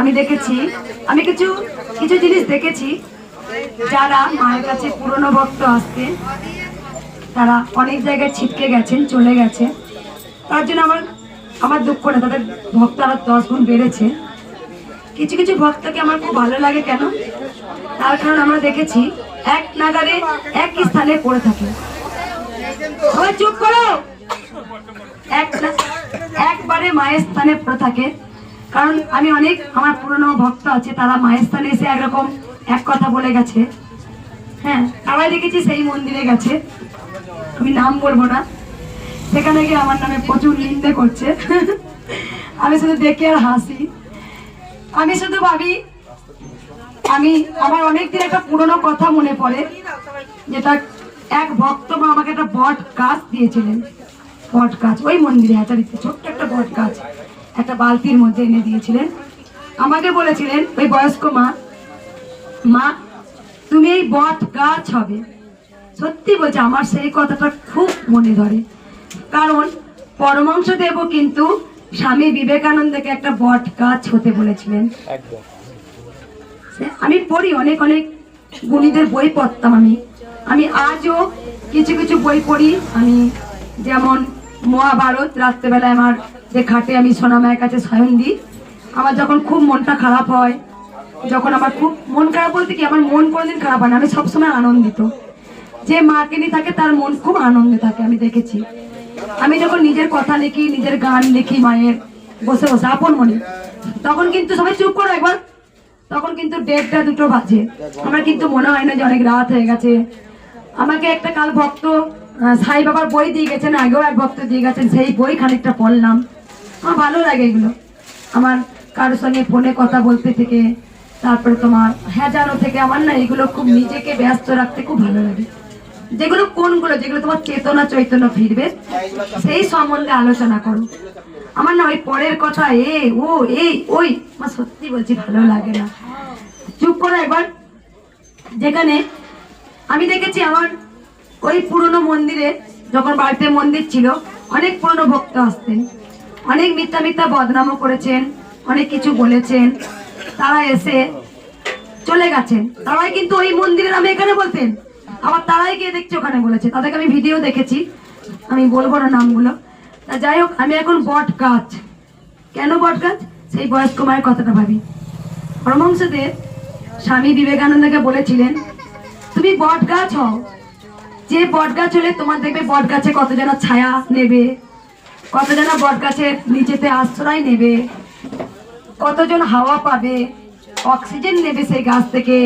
আমি দেখেছি, আমি কিছু কিছু জিনিস দেখেছি যারা মায়ের কাছে পুরনো ভক্ত আসতে, তারা অনেক জায়গায় ছিটকে গেছেন, চলে গেছে। তার জন্য আমার আমার দুঃখ না তাদের ভক্ত আরও দশ গুণ বেড়েছে। কিছু কিছু ভক্তকে আমার খুব ভালো লাগে কেন? তার কারণ আমরা দেখেছি, এক নাগারে এক স্থানে পড়ে থাকে। চুপ করো! এক একবারে মায়ের স্থানে পড়ে থাকে। কারণ আমি অনেক আমার পুরনো ভক্ত আছে, তারা মায়ের স্থানে এসে একরকম এক কথা বলে গেছে। হ্যাঁ সবাই দেখেছি সেই মন্দিরে গেছে। আমি নাম বলব না। সেখানে গিয়ে আমার নামে প্রচুর নিন্দে করছে। আমি শুধু দেখে আর হাসি। আমি শুধু ভাবি, আমি আমার অনেকদিন একটা পুরনো কথা মনে পড়ে, যেটা এক ভক্ত মা আমাকে একটা বট গাছ দিয়েছিলেন। বট গাছ, ওই মন্দিরে হাতারিতে ছোট্ট একটা বট গাছ। একটা বালতির মধ্যে এনে দিয়েছিলেন। আমাকে বলেছিলেন ওই বয়স্ক মা মা তুমি এই বট গাছ হবে। সত্যি বলছে আমার সেই কথাটা খুব মনে ধরে। কারণ পরমাংশ দেব কিন্তু স্বামী বিবেকানন্দকে একটা বট গাছ হতে বলেছিলেন। আমি পড়ি অনেক অনেক গুণীদের বই পড়তাম আমি। আমি আজও কিছু কিছু বই পড়ি। আমি যেমন মহাভারত, রাত্রেবেলায় আমার যে খাটে আমি সোনামায়ের কাছে শয়ন দিই, আমার যখন খুব মনটা খারাপ হয়, যখন আমার খুব মন খারাপ বলতে কি, আমার মন কোনোদিন খারাপ হয় না, আমি সবসময় আনন্দিত। যে মাকে নিয়ে থাকে তার মন খুব আনন্দে থাকে, আমি দেখেছি। আমি যখন নিজের কথা লিখি, নিজের গান লিখি মায়ের, বসে বসে, আপন মনে, তখন কিন্তু সবাই চুপ করো একবার, তখন কিন্তু দেড়টা দুটো বাজে। আমার কিন্তু মনে হয় না যে অনেক রাত হয়ে গেছে। আমাকে একটা কাল ভক্ত সাই বাবার বই দিয়ে গেছেন, আগেও এক ভক্ত দিয়ে গেছেন, সেই বই খানিকটা পড়লাম। আমার ভালো লাগে এগুলো। আমার কারোর সঙ্গে ফোনে কথা বলতে থেকে, তারপরে তোমার হ্যাজানো থেকে আমার না এগুলো খুব নিজেকে ব্যস্ত রাখতে খুব ভালো লাগে। যেগুলো কোনগুলো, যেগুলো তোমার চেতনা, চৈতন্য ফিরবে, সেই সম্বন্ধে আলোচনা করো। আমার না ওই পরের কথা, এ, ও, এই, ওই, আমার সত্যি বলছি ভালো লাগে না। চুপ করো একবার। যেখানে আমি দেখেছি আমার ওই পুরনো মন্দিরে যখন বাড়িতে মন্দির ছিল, অনেক পুরনো ভক্ত আসতেন, অনেক মিথ্যা মিথ্যা বদনামও করেছেন, অনেক কিছু বলেছেন, তারা এসে চলে গেছেন। তারাই কিন্তু ওই মন্দিরের নামে এখানে বলতেন। আবার তারাই গিয়ে দেখছি ওখানে বলেছে। তাদেরকে আমি ভিডিও দেখেছি, আমি বলব না নামগুলো। তা যাই হোক, আমি এখন বট গাছ। কেন বট গাছ? সেই বয়স্ক মায়ের কথাটা ভাবি। পরমহংসদেব স্বামী বিবেকানন্দকে বলেছিলেন তুমি বট গাছ হও। যে বট গাছ হলে তোমার দেখবে বট গাছে কত কতজন ছায়া নেবে কতজন বট গাছের নিচেতে আশ্রয় নেবে, কতজন হাওয়া পাবে, অক্সিজেন নেবে সেই গাছ থেকে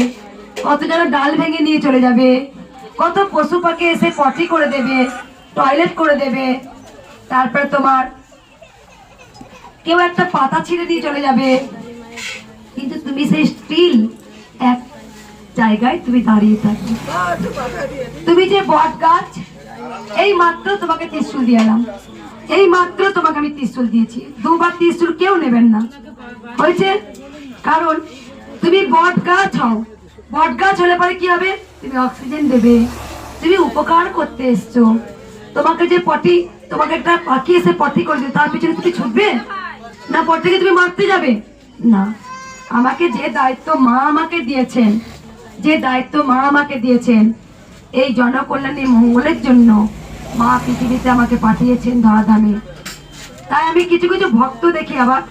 কতজন ডাল ভেঙে নিয়ে চলে যাবে, কত পশু পাখি এসে পটি করে দেবে, টয়লেট করে দেবে, তারপরে তোমার কেউ একটা পাতা ছিঁড়ে দিয়ে চলে যাবে। কিন্তু তুমি সেই স্টিল এক জায়গায় তুমি দাঁড়িয়ে থাকবে। তুমি যে বট গাছ এই মাত্র তোমাকে ত্রিশুল দিয়ে এলাম। এই মাত্র তোমাকে আমি ত্রিশুল দিয়েছি। দুবার ত্রিশুল কেউ নেবেন না। হয়েছে? কারণ তুমি বট গাছ হও। বট গাছ হলে পরে কি হবে? তুমি অক্সিজেন দেবে। তুমি উপকার করতে এসছো। তোমাকে যে পটি, তোমাকে একটা পাখি এসে পটি করে দিবে তার পিছনে তুমি ছুটবে? না পটিকে তুমি মারতে যাবে? না। আমাকে যে দায়িত্ব মা আমাকে দিয়েছেন যে দায়িত্ব মা আমাকে দিয়েছেন, এই জনকল্যাণী মঙ্গলের জন্য মা পৃথিবীতে আমাকে পাঠিয়েছেন ধরাধামে। তাই আমি কিছু কিছু ভক্ত দেখি আবার,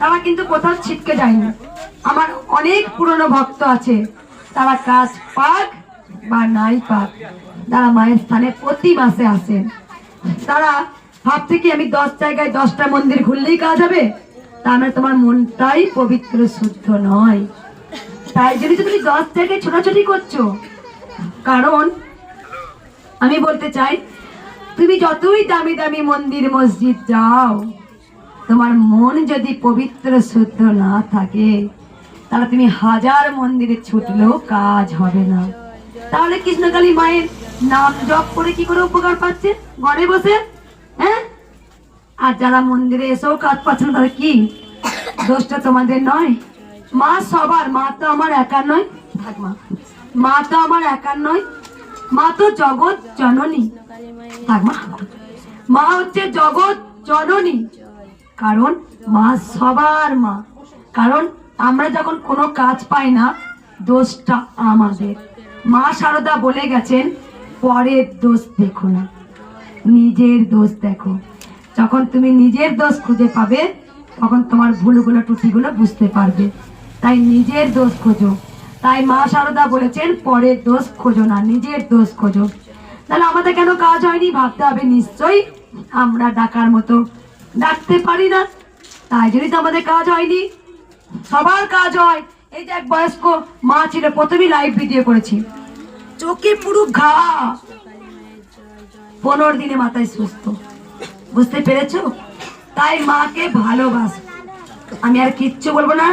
তারা কিন্তু কোথাও ছিটকে যায়নি। আমার অনেক পুরনো ভক্ত আছে, তারা কাজ পাক বা নাই পাক, তারা মায়ের স্থানে প্রতি মাসে আসেন। তারা ভাবছে কি আমি দশ জায়গায় দশটা মন্দির ঘুরলেই কাজ হবে? তা আমার তোমার মনটাই পবিত্র, শুদ্ধ নয়। তাই জন্য তো তুমি দশ জায়গায় ছোটাছুটি করছ। কারণ আমি বলতে চাই, তুমি যতই দামি দামি মন্দির, মসজিদ যাও, তোমার মন যদি পবিত্র, শুদ্ধ না থাকে, তাহলে তুমি হাজার মন্দিরে ছুটলেও কাজ হবে না। তাহলে কৃষ্ণকালী মায়ের নাম জপ করে কি করে উপকার পাচ্ছে? ঘরে বসে হ্যাঁ? আর যারা মন্দিরে এসেও কাজ পাচ্ছে না তাহলে কি? দোষটা তোমাদের নয়। মা সবার, মা তো আমার একার নয়। থাক মা। তো আমার একার নয়। মা তো জগৎ জননী। থাক মা। মা হচ্ছে জগৎ জননী। কারণ মা সবার মা। কারণ আমরা যখন কোনো কাজ পাই না, দোষটা আমাদের। মা সারদা বলে গেছেন, পরের দোষ দেখো না। নিজের দোষ দেখো। যখন তুমি নিজের দোষ খুঁজে পাবে, তখন তোমার ভুলগুলো টুটিগুলো বুঝতে পারবে। তাই নিজের দোষ খোঁজো। তাই মা সারদা বলেছেন, পরের দোষ খোঁজো না, নিজের দোষ খোঁজো। তাহলে আমাদের কেন কাজ হয়নি? ভাবতে হবে নিশ্চয়ই আমরা ডাকার মতো। ডাকতে পারি না, তাই তো আমাদের কাজ হয়নি। সবার কাজ হয়। এই যে এক বয়স্ক মা ছিল প্রথমেই লাইভ ভিডিও করেছি। চোখে পুরো ঘা। পনেরো দিনে মাথায় সুস্থ। বুঝতে পেরেছ? তাই মাকে ভালোবাস। আমি আর কিচ্ছু বলব না।